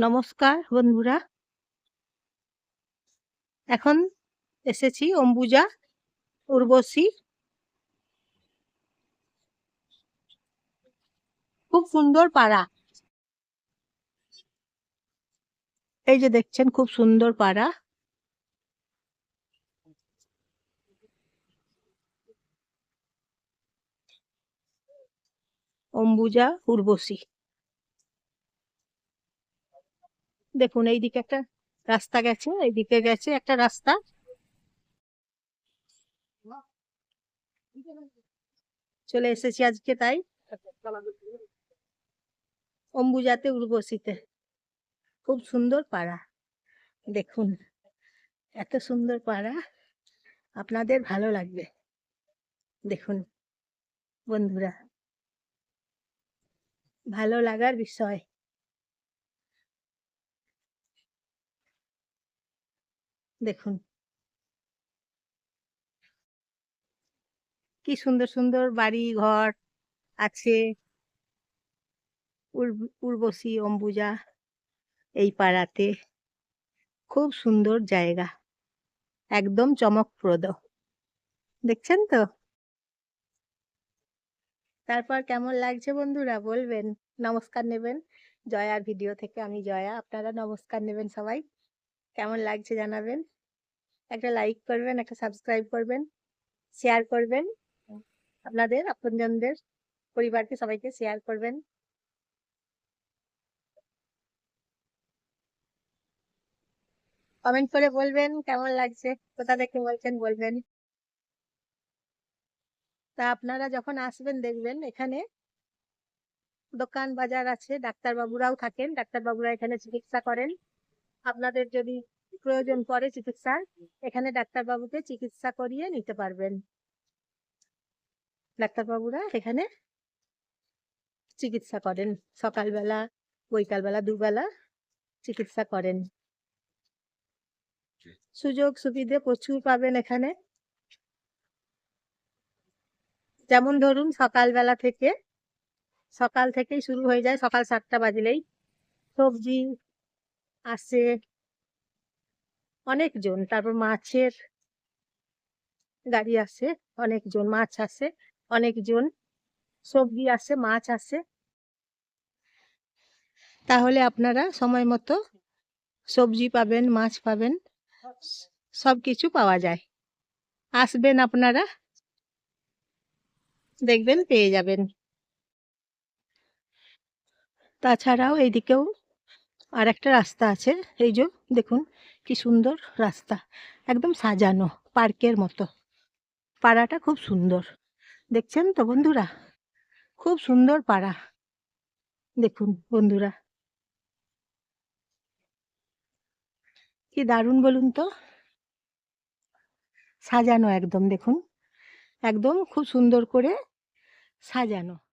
নমস্কার বন্ধুরা। এখন এসেছি অম্বুজা উর্বশী। খুব সুন্দর পাড়া। এই যে দেখছেন, খুব সুন্দর পাড়া। অম্বুজা উর্বশী। দেখুন, এইদিকে একটা রাস্তা গেছে, এইদিকে গেছে একটা রাস্তা। চলে এসেছি আজকে তাই। অম্বুজাতে উর্বশীতে। খুব সুন্দর পাড়া। দেখুন, এত সুন্দর পাড়া। আপনাদের ভালো লাগবে। দেখুন, বন্ধুরা, ভালো লাগার বিষয়। দেখুন। কি সুন্দর সুন্দর বাড়ি, ঘর আছে। উর্ব- উর্বশী অম্বুজা এই পাড়াতে। খুব সুন্দর জায়গা। একদম চমকপ্রদ। দেখছেন তো? তারপর কেমন লাগছে বন্ধুরা বলবেন, নমস্কার নেবেন। জয়ার ভিডিও থেকে আমি জয়া, আপনারা নমস্কার নেবেন সবাই। কেমন লাগছে জানাবেন? একটা লাইক করবেন, একটা সাবস্ক্রাইব করবেন শেয়ার করবেন। আপনাদের, আপনজনদের, পরিবারকে সবাইকে শেয়ার করবেন। কমেন্ট করে বলবেন, কেমন লাগছে? কোথা থেকে বলছেন, বলবেন। তা আপনারা যখন আসবেন, দেখবেন এখানে দোকান বাজার আছে, ডাক্তারবাবুরাও থাকেন। ডাক্তারবাবুরা এখানে চিকিৎসা করেন। আপনাদের যদি প্রয়োজন পড়ে চিকিৎসার এখানে ডাক্তারবাবুকে চিকিৎসা করিয়ে নিতে পারবেন। ডাক্তারবাবুরা এখানে চিকিৎসা করেন। সকালবেলা বৈকালবেলা দুবেলা চিকিৎসা করেন। সুযোগ সুবিধে প্রচুর পাবেন এখানে। যেমন ধরুন সকালবেলা থেকে সকাল থেকেই শুরু হয়ে যায় সকাল সাতটা বাজলেই। সবজি আসে অনেকজন। তারপর মাছের গাড়ি আসে অনেকজন মাছ আসে অনেকজন সবজি আসে মাছ আসে তাহলে আপনারা সময় মতো সবজি পাবেন, মাছ পাবেন সব কিছু পাওয়া যায়। আসবেন আপনারা, দেখবেন, পেয়ে যাবেন। তাছাড়াও এইদিকেও আর একটা রাস্তা আছে, এই যে দেখুন কি সুন্দর রাস্তা, একদম সাজানো পার্কের মতো। পাড়াটা খুব সুন্দর, দেখছেন তো বন্ধুরা? খুব সুন্দর পাড়া, দেখুন বন্ধুরা। কি দারুণ বলুন তো। সাজানো একদম, দেখুন, একদম খুব সুন্দর করে সাজানো।